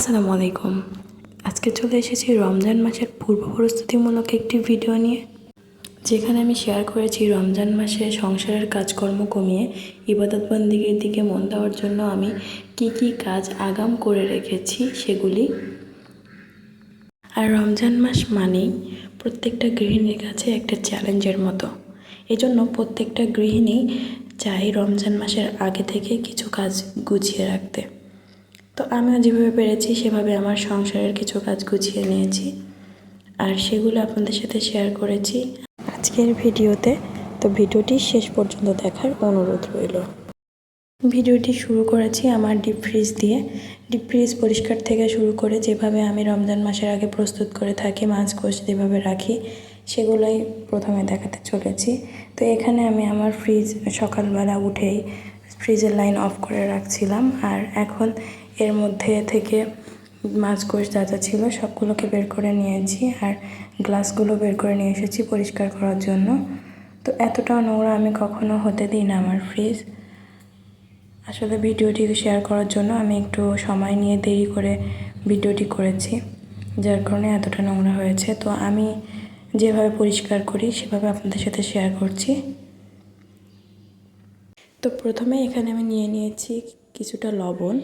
আসসালামু আলাইকুম আজকে চলে এসেছি রমজান মাসের পূর্ব প্রস্তুতিমূলক একটি ভিডিও নিয়ে, যেখানে আমি শেয়ার করেছি রমজান মাসে সংসারের কাজকর্ম কমিয়ে ইবাদতবন্দিগির দিকে মন দেওয়ার জন্য আমি কি কি কাজ আগাম করে রেখেছি সেগুলি। আর রমজান মাস মানেই প্রত্যেকটা গৃহিণীর কাছে একটা চ্যালেঞ্জের মতো। এজন্য প্রত্যেকটা গৃহিণী চাই রমজান মাসের আগে থেকে কিছু কাজ গুছিয়ে রাখতে। তো আমিও যেভাবে পেরেছি, সেভাবে আমার সংসারের কিছু কাজ গুছিয়ে নিয়েছি। আর সেগুলো আপনাদের সাথে শেয়ার করেছি আজকের ভিডিওতে। তো ভিডিওটি শেষ পর্যন্ত দেখার অনুরোধ রইল। ভিডিওটি শুরু করেছি আমার ডিপ ফ্রিজ দিয়ে। ডিপ ফ্রিজ পরিষ্কার থেকে শুরু করে যেভাবে আমি রমজান মাসের আগে প্রস্তুত করে থাকি, মাছ কোষ যেভাবে রাখি, সেগুলোই প্রথমে দেখাতে চলেছি। তো এখানে আমি আমার ফ্রিজ সকালবেলা উঠেই ফ্রিজের লাইন অফ করে রাখছিলাম। আর এখন এর মধ্যে থেকে মাছ কোষ যা যা ছিল সবগুলোকে বের করে নিয়েছি আর গ্লাসগুলো বের করে নিয়ে এসেছি পরিষ্কার করার জন্য। তো এতটা নোংরা আমি কখনো হতে দিই না আমার ফ্রিজ আসলে ভিডিওটি শেয়ার করার জন্য আমি একটু সময় নিয়ে দেরি করে ভিডিওটি করেছি, যার কারণে এতটা নোংরা হয়েছে। তো আমি যেভাবে পরিষ্কার করি সেভাবে আপনাদের সাথে শেয়ার করছি। তো প্রথমে এখানে আমি নিয়ে নিয়েছি কিছুটা লবণ।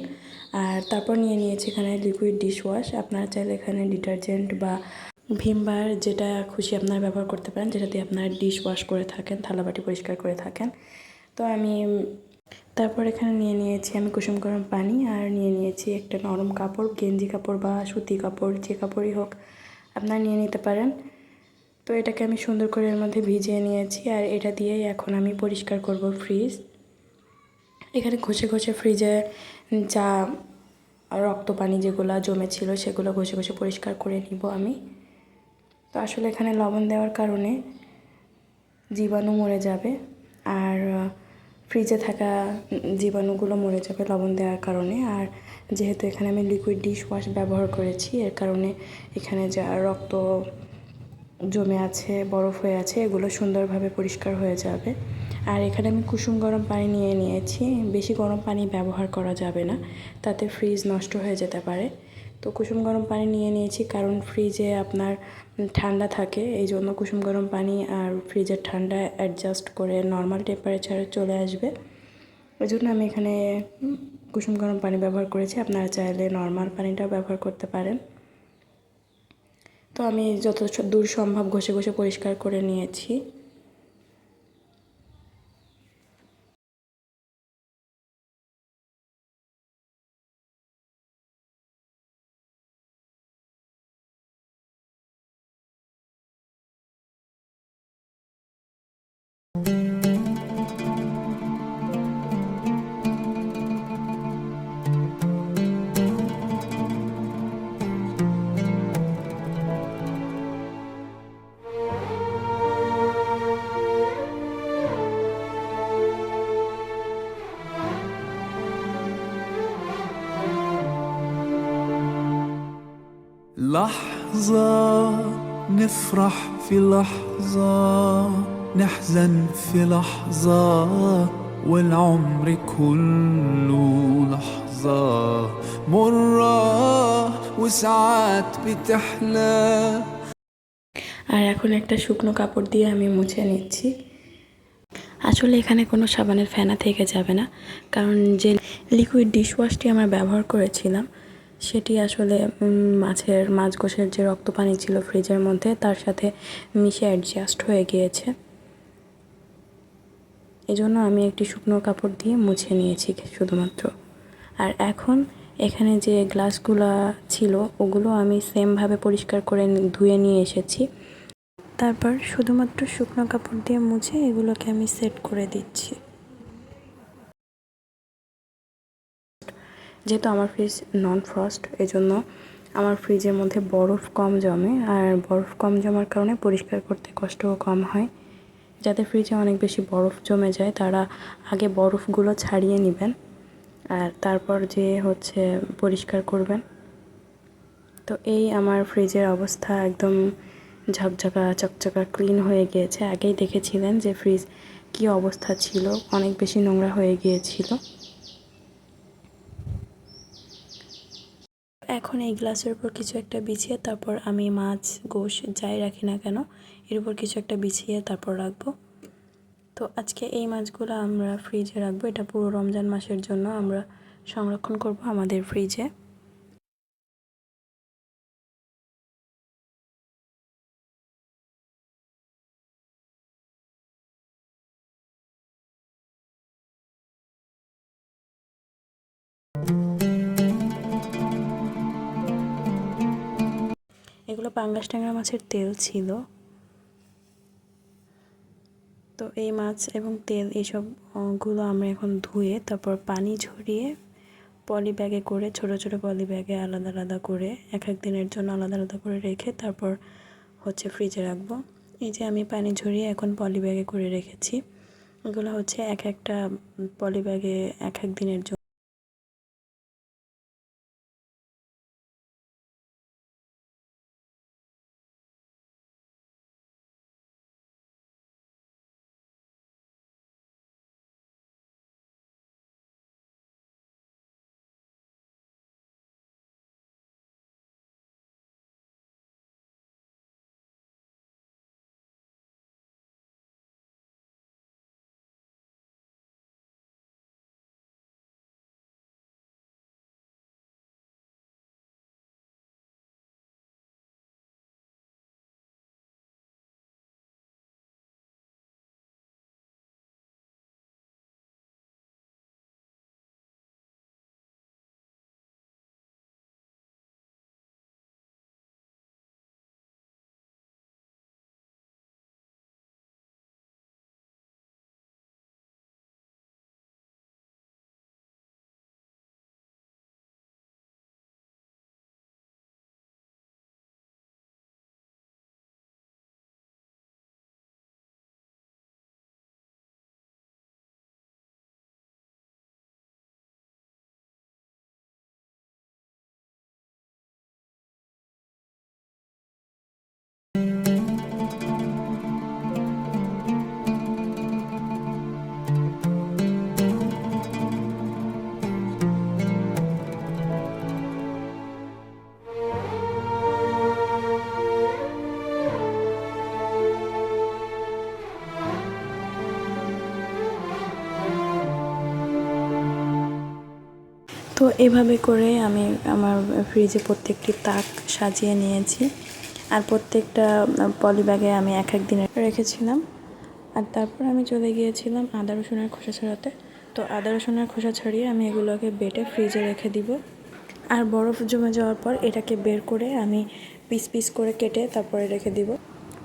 আর তারপর নিয়ে নিয়েছি এখানে লিকুইড ডিশওয়াশ আপনারা চাইলে এখানে ডিটারজেন্ট বা ভিমবার যেটা খুশি আপনারা ব্যবহার করতে পারেন, যেটা দিয়ে আপনারা ডিশ ওয়াশ করে থাকেন, থালাবাটি পরিষ্কার করে থাকেন। তো আমি তারপর এখানে নিয়ে নিয়েছি আমি কুসুম গরম পানি আর নিয়ে নিয়েছি একটা নরম কাপড়, গেঞ্জি কাপড় বা সুতি কাপড়, যে কাপড়ই হোক আপনারা নিয়ে নিতে পারেন। তো এটাকে আমি সুন্দর করে এর মধ্যে ভিজিয়ে নিয়েছি আর এটা দিয়েই এখন আমি পরিষ্কার করব ফ্রিজ এখানে ঘষে ঘষে ফ্রিজে যা রক্ত পানি যেগুলো জমেছিল সেগুলো ঘষে ঘষে পরিষ্কার করে নিব আমি। তো আসলে এখানে লবণ দেওয়ার কারণে জীবাণু মরে যাবে আর ফ্রিজে থাকা জীবাণুগুলো মরে যাবে লবণ দেওয়ার কারণে। আর যেহেতু এখানে আমি লিকুইড ডিশ ওয়াশ ব্যবহার করেছি, এর কারণে এখানে যা রক্ত জমে আছে, বরফ হয়ে আছে, এগুলো সুন্দরভাবে পরিষ্কার হয়ে যাবে। আর এখানে আমি কুসুম গরম পানি নিয়ে নিয়েছি। বেশি গরম পানি ব্যবহার করা যাবে না, তাতে ফ্রিজ নষ্ট হয়ে যেতে পারে। তো কুসুম গরম পানি নিয়ে নিয়েছি কারণ ফ্রিজে আপনার ঠান্ডা থাকে, এই জন্য কুসুম গরম পানি আর ফ্রিজের ঠান্ডা অ্যাডজাস্ট করে নর্মাল টেম্পারেচারে চলে আসবে। ওই জন্য আমি এখানে কুসুম গরম পানি ব্যবহার করেছি। আপনারা চাইলে নর্মাল পানিটাও ব্যবহার করতে পারেন। তো আমি যত দূর সম্ভব ঘষে ঘষে পরিষ্কার করে নিয়েছি। لحظة نفرح في لحظة نحزن في لحظة والعمر كله لحظة مرة وساعات بتحلى আর এখন একটা শুকনো কাপড় দিয়ে আমি মুছে নিচ্ছি আসলে এখানে কোনো সাবানের ফেনা থেকে যাবে না কারণ যে লিকুইড ডিশওয়াশটি আমরা ব্যবহার করেছিলাম সেটি আসলে মাছের, মাছ গোশের যে রক্ত পানি ছিল ফ্রিজের মধ্যে, তার সাথে মিশে অ্যাডজাস্ট হয়ে গিয়েছে। এজন্য আমি একটি শুকনো কাপড় দিয়ে মুছে নিয়েছি শুধুমাত্র। আর এখন এখানে যে গ্লাসগুলো ছিল, ওগুলো আমি সেমভাবে পরিষ্কার করে ধুয়ে নিয়ে এসেছি। তারপর শুধুমাত্র শুকনো কাপড় দিয়ে মুছে এগুলোকে আমি সেট করে দিচ্ছি। যেহেতু আমার ফ্রিজ নন ফ্রস্ট এজন্য আমার ফ্রিজের মধ্যে বরফ কম জমে আর বরফ কম জমার কারণে পরিষ্কার করতে কষ্টও কম হয়। যাদের ফ্রিজে অনেক বেশি বরফ জমে যায়, তারা আগে বরফগুলো ছাড়িয়ে নেবেন আর তারপর যে হচ্ছে পরিষ্কার করবেন। তো এই আমার ফ্রিজের অবস্থা একদম ঝকঝকা, চকচকা ক্লিন হয়ে গিয়েছে। আগেই দেখেছিলেন যে ফ্রিজ কী অবস্থা ছিল, অনেক বেশি নোংরা হয়ে গিয়েছিল। এখন এই গ্লাসের উপর কিছু একটা বিছিয়ে তারপর আমি মাছ, গোশ যাই রাখি না কেন, এর উপর কিছু একটা বিছিয়ে তারপর রাখব। তো আজকে এই মাছগুলো আমরা ফ্রিজে রাখব। এটা পুরো রমজান মাসের জন্য আমরা সংরক্ষণ করব আমাদের ফ্রিজে এগুলো পাঙ্গাস ট্যাংরা মাছের তেল ছিল। তো এই মাছ এবং তেল এইসবগুলো আমরা এখন ধুয়ে তারপর পানি ঝরিয়ে পলি ব্যাগে করে, ছোট ছোট পলি ব্যাগে আলাদা আলাদা করে, এক এক দিনের জন্য আলাদা আলাদা করে রেখে তারপর হচ্ছে ফ্রিজে রাখব। এই যে আমি পানি ঝরিয়ে এখন পলি ব্যাগে করে রেখেছি। এগুলো হচ্ছে এক একটা পলি ব্যাগে এক এক দিনের জন্য এভাবে করে আমি আমার ফ্রিজে প্রত্যেকটি তাক সাজিয়ে নিয়েছি। আর প্রত্যেকটা পলি ব্যাগে আমি এক এক দিনে রেখেছিলাম। আর তারপর আমি চলে গিয়েছিলাম আদা রসুনের খোসা ছড়াতে। তো আদা রসুনের খোসা ছড়িয়ে আমি এগুলোকে বেটে ফ্রিজে রেখে দিব। আর বরফ জমে যাওয়ার পর এটাকে বের করে আমি পিস পিস করে কেটে তারপরে রেখে দিব।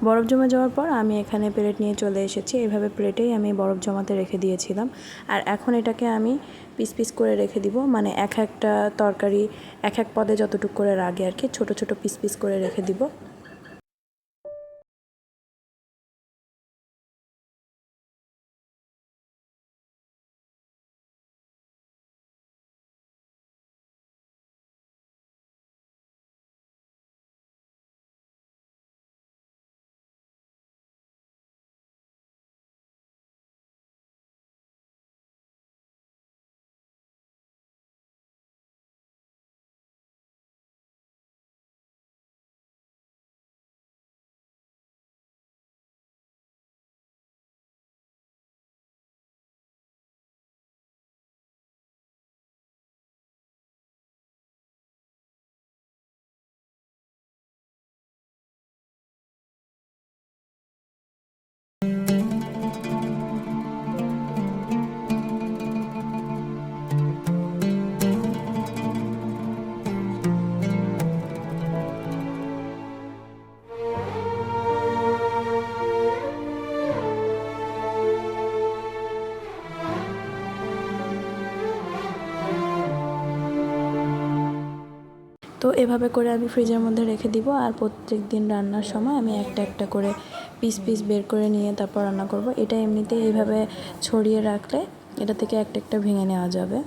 বরফ জমে যাওয়ার পর আমি এখানে প্লেট নিয়ে চলে এসেছি। এইভাবে প্লেটেই আমি বরফ জমাতে রেখে দিয়েছিলাম। আর এখন এটাকে আমি পিস পিস করে রেখে দিব। মানে এক একটা তরকারি, এক এক পদে যতটুকু করে রাগে আর কি, ছোটো ছোটো পিস পিস করে রেখে দিব। তো এভাবে করে আমি ফ্রিজের মধ্যে রেখে দিব আর প্রত্যেক দিন রান্নার সময় আমি একটা একটা করে পিস পিস বের করে নিয়ে তারপর রান্না করব। এটা এমনিতে এইভাবে ছড়িয়ে রাখলে এটা থেকে একটা একটা ভেঙে নেওয়া যাবে।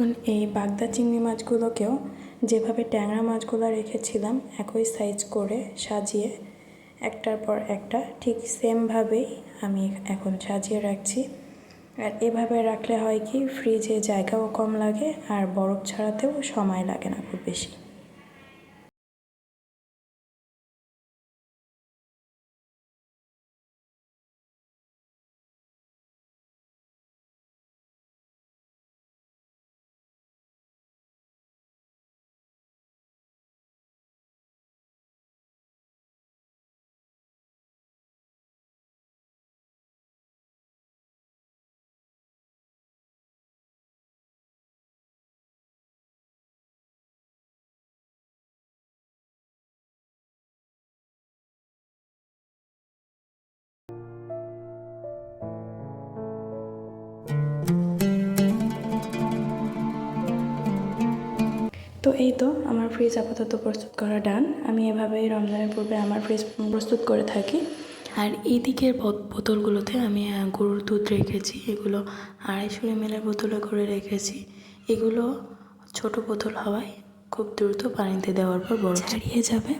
এখন এই বাগদা চিংড়ি মাছগুলোকেও যেভাবে ট্যাংরা মাছগুলো রেখেছিলাম, একই সাইজ করে সাজিয়ে একটার পর একটা ঠিক সেমভাবেই আমি এখন সাজিয়ে রাখছি। আর এভাবে রাখলে হয় কি ফ্রিজে জায়গাও কম লাগে আর বরফ ছাড়াতেও সময় লাগে না খুব বেশি। তো এই তো আমার ফ্রিজ আপাতত প্রস্তুত করা ডান আমি এভাবেই রমজানের পূর্বে আমার ফ্রিজ প্রস্তুত করে থাকি। আর এই দিকের বোতলগুলোতে আমি গরুর দুধ রেখেছি। এগুলো আড়াইশো এমএলের বোতলে করে রেখেছি। এগুলো ছোট বোতল হওয়ায় খুব দ্রুত পানিতে দেওয়ার পর বড় ছাড়িয়ে যাবে।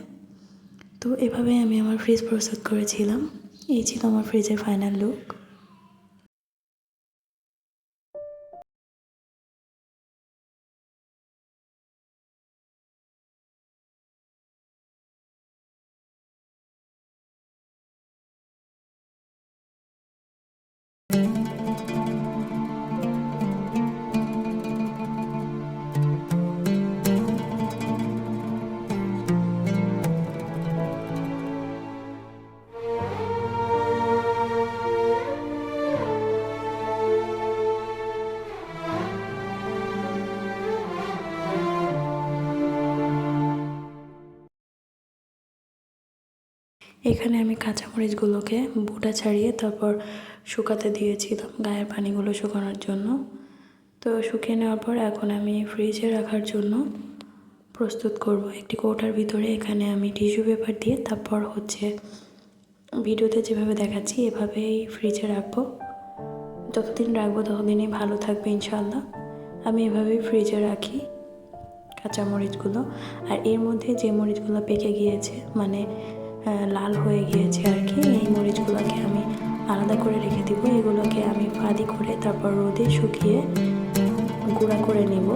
তো এভাবে আমি আমার ফ্রিজ প্রস্তুত করেছিলাম। এই ছিল আমার ফ্রিজের ফাইনাল লুক এখানে আমি কাঁচামরিচগুলোকে বুটা ছাড়িয়ে তারপর শুকাতে দিয়েছিলাম গায়ের পানিগুলো শুকানোর জন্য। তো শুকিয়ে নেওয়ার পর এখন আমি ফ্রিজে রাখার জন্য প্রস্তুত করব। একটি কৌটার ভিতরে এখানে আমি টিস্যু পেপার দিয়ে তারপর হচ্ছে ভিডিওতে যেভাবে দেখাচ্ছি এভাবেই ফ্রিজে রাখব। যতদিন রাখব ততদিনই ভালো থাকবে ইনশাল্লাহ আমি এভাবেই ফ্রিজে রাখি কাঁচা মরিচগুলো আর এর মধ্যে যে মরিচগুলো পেকে গিয়েছে মানে লাল হয়ে গিয়েছে আর কি। এই মরিচগুলোকে আমি আলাদা করে রেখে দিব। এগুলোকে আমি ফাদি করে তারপর রোদে শুকিয়ে গুঁড়া করে নিব।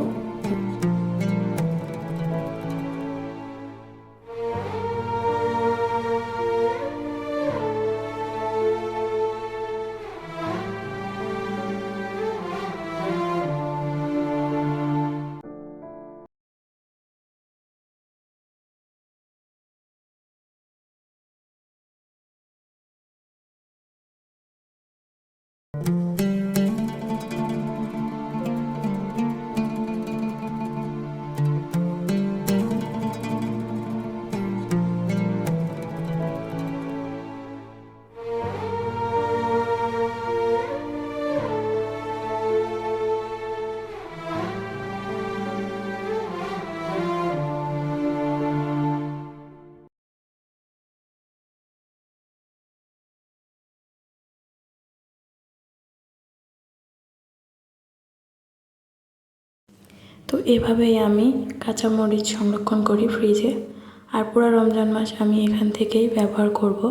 তো এভাবেই আমি কাঁচামরিচ সংরক্ষণ করি ফ্রিজে আর পুরো রমজান মাস আমি এখান থেকেই ব্যবহার করব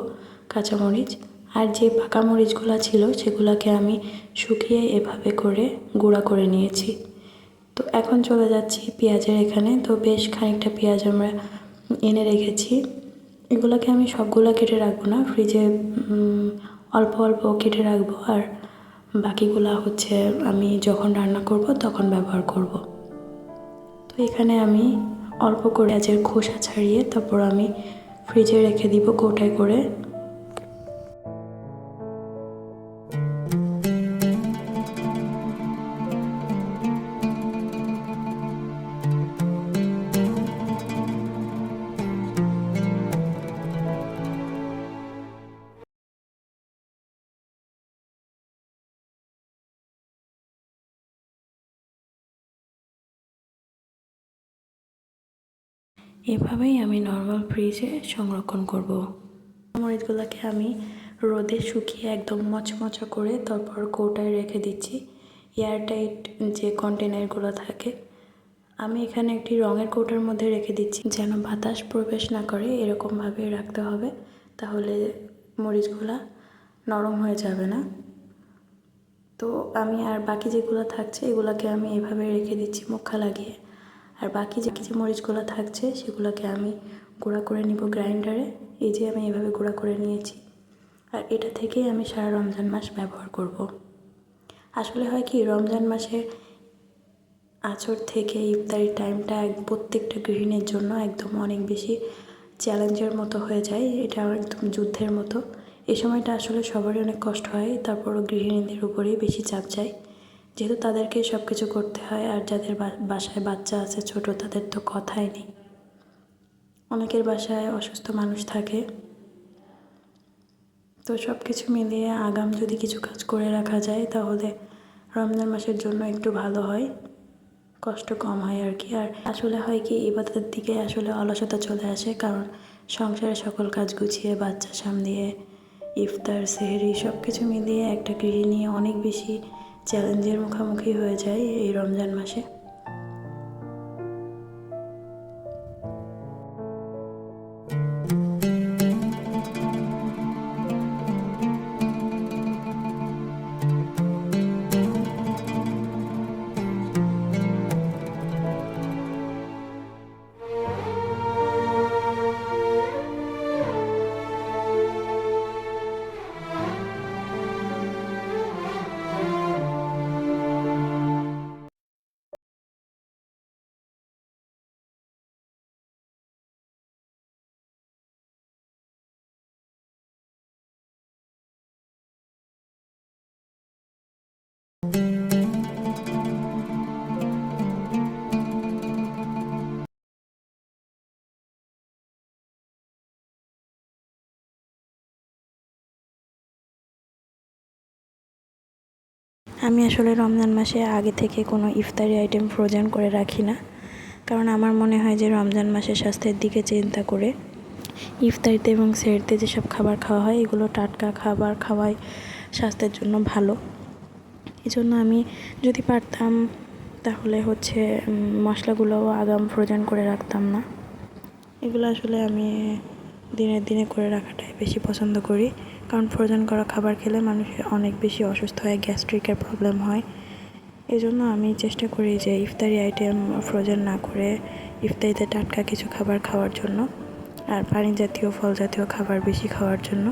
কাঁচামরিচ। আর যে পাকা মরিচগুলো ছিল সেগুলোকে আমি শুকিয়ে এভাবে করে গুঁড়া করে নিয়েছি। তো এখন চলে যাচ্ছি পেঁয়াজের এখানে। তো বেশ খানিকটা পেঁয়াজ আমরা এনে রেখেছি। এগুলোকে আমি সবগুলো কেটে রাখব না ফ্রিজে অল্প অল্প কেটে রাখব। আর বাকিগুলা হচ্ছে আমি যখন রান্না করব তখন ব্যবহার করব। তো এখানে আমি অল্প করে পেঁয়াজের খোসা ছাড়িয়ে তারপর আমি ফ্রিজে রেখে দিব কৌটায় করে। এভাবেই আমি নর্মাল ফ্রিজে সংরক্ষণ করব। মরিচগুলোকে আমি রোদে শুকিয়ে একদম মচমচা করে তারপর কৌটায় রেখে দিচ্ছি। এয়ারটাইট যে কন্টেনারগুলো থাকে, আমি এখানে একটি রঙের কৌটার মধ্যে রেখে দিচ্ছি। যেন বাতাস প্রবেশ না করে এরকমভাবে রাখতে হবে, তাহলে মরিচগুলা নরম হয়ে যাবে না। তো আমি আর বাকি যেগুলো থাকছে, এগুলোকে আমি এভাবে রেখে দিচ্ছি মুখা লাগিয়ে আর বাকি যে যে মরিচগুলো থাকছে, সেগুলোকে আমি গুঁড়া করে নিব গ্রাইন্ডারে। এই যে আমি এভাবে গুঁড়া করে নিয়েছি। আর এটা থেকেই আমি সারা রমজান মাস ব্যবহার করব। আসলে হয় কি, রমজান মাসে আছর থেকে ইফতারির টাইমটা এক প্রত্যেকটা গৃহিণীর জন্য একদম অনেক বেশি চ্যালেঞ্জের মতো হয়ে যায়। এটা একদম যুদ্ধের মতো। এই সময়টা আসলে সবারই অনেক কষ্ট হয়, তারপরও গৃহিণীদের উপরেই বেশি চাপ যায়। যেহেতু তাদেরকে সব কিছু করতে হয় আর যাদের বাসায় বাচ্চা আছে, ছোট, তাদের তো কথাই নেই। অনেকের বাসায় অসুস্থ মানুষ থাকে। তো সব কিছু মিলিয়ে আগাম যদি কিছু কাজ করে রাখা যায়, তাহলে রমজান মাসের জন্য একটু ভালো হয়। কষ্ট কম হয় আর কি। আর আসলে হয় কি, ইবাদতের দিকে আসলে অলসতা চলে আসে, কারণ সংসারে সকল কাজ গুছিয়ে, বাচ্চা সামলিয়ে, ইফতার, সেহরি সব কিছু মিলিয়ে একটা গৃহিণী অনেক বেশি চ্যালেঞ্জের মুখোমুখি হয়ে যায় এই রমজান মাসে। আমি আসলে রমজান মাসে আগে থেকে কোনো ইফতারি আইটেম ফ্রোজেন করে রাখি না। কারণ আমার মনে হয় যে রমজান মাসে স্বাস্থ্যের দিকে চিন্তা করে ইফতারিতে এবং সেহরিতে যেসব খাবার খাওয়া হয়, এগুলো টাটকা খাবার খাওয়াই স্বাস্থ্যের জন্য ভালো। এই জন্য আমি যদি পারতাম, তাহলে হচ্ছে মশলাগুলোও আগাম ফ্রোজেন করে রাখতাম না। এগুলো আসলে আমি দিনের দিনে করে রাখাটাই বেশি পছন্দ করি। কারণ ফ্রোজেন করা খাবার খেলে মানুষের অনেক বেশি অসুস্থ হয় গ্যাস্ট্রিকের প্রবলেম হয়। এজন্য আমি চেষ্টা করি যে ইফতারি আইটেম ফ্রোজেন না করে ইফতারিতে টাটকা কিছু খাবার খাওয়ার জন্য, আর পানি জাতীয় ফল জাতীয় খাবার বেশি খাওয়ার জন্য।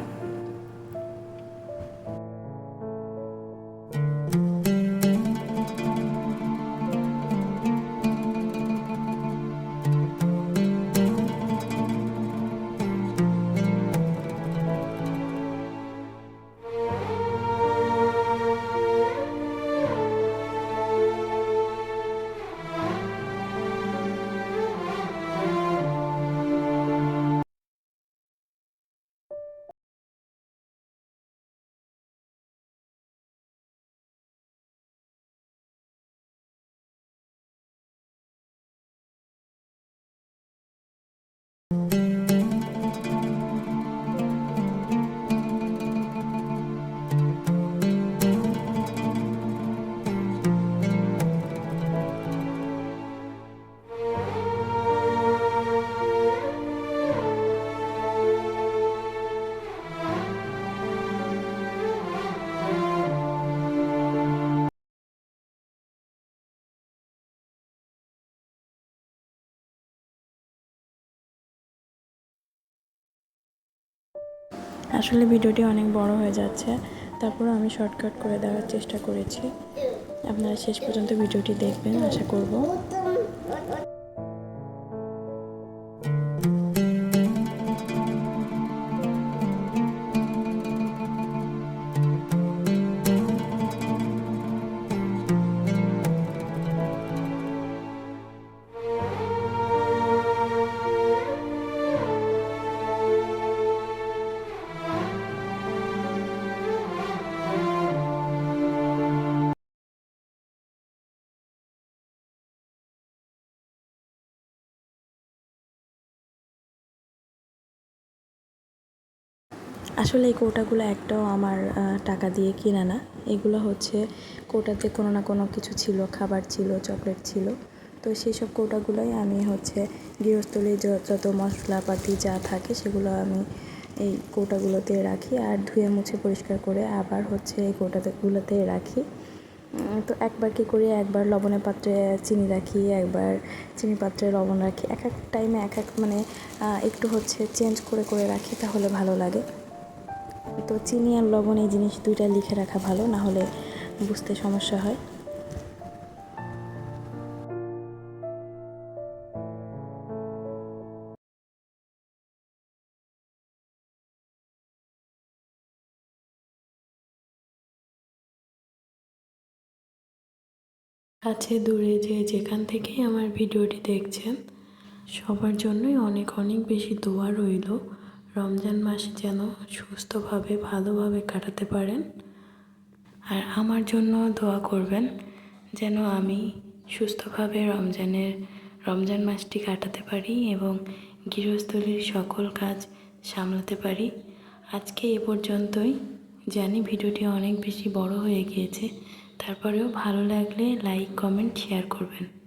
আসলে ভিডিওটি অনেক বড় হয়ে যাচ্ছে। তারপরে আমি শর্টকাট করে দেওয়ার চেষ্টা করেছি। আপনারা শেষ পর্যন্ত ভিডিওটি দেখবেন, আশা করব। আসলে এই কৌটাগুলো একটাও আমার টাকা দিয়ে কিনা না। এগুলো হচ্ছে কৌটাতে কোনো না কোনো কিছু ছিল, খাবার ছিল, চকলেট ছিল। তো সেই সব কৌটাগুলোই আমি হচ্ছে গৃহস্থলী যত মশলাপাতি যা থাকে সেগুলো আমি এই কৌটাগুলোতে রাখি আর ধুয়ে মুছে পরিষ্কার করে আবার হচ্ছে এই কৌটাগুলোতে রাখি। তো একবার কি করি, একবার লবণের পাত্রে চিনি রাখি, একবার চিনি পাত্রে লবণ রাখি। এক এক টাইমে এক এক মানে একটু হচ্ছে চেঞ্জ করে করে রাখি, তাহলে ভালো লাগে। তো চিনি আর লবণ এই জিনিস দুইটা লিখে রাখা ভালো, না হলে বুঝতে সমস্যা হয়। কাছে, দূরে যে যেখান থেকেই আমার ভিডিওটি দেখছেন, সবার জন্যই অনেক অনেক বেশি দোয়া রইল। রমজান মাস যেন সুস্থভাবে, ভালোভাবে কাটাতে পারেন। আর আমার জন্য দোয়া করবেন যেন আমি সুস্থভাবে রমজানের, রমজান মাসটি কাটাতে পারি এবং গৃহস্থলীর সকল কাজ সামলাতে পারি। আজকে এ পর্যন্তই। জানি ভিডিওটি অনেক বেশি বড় হয়ে গিয়েছে। তারপরেও ভালো লাগলে লাইক, কমেন্ট, শেয়ার করবেন।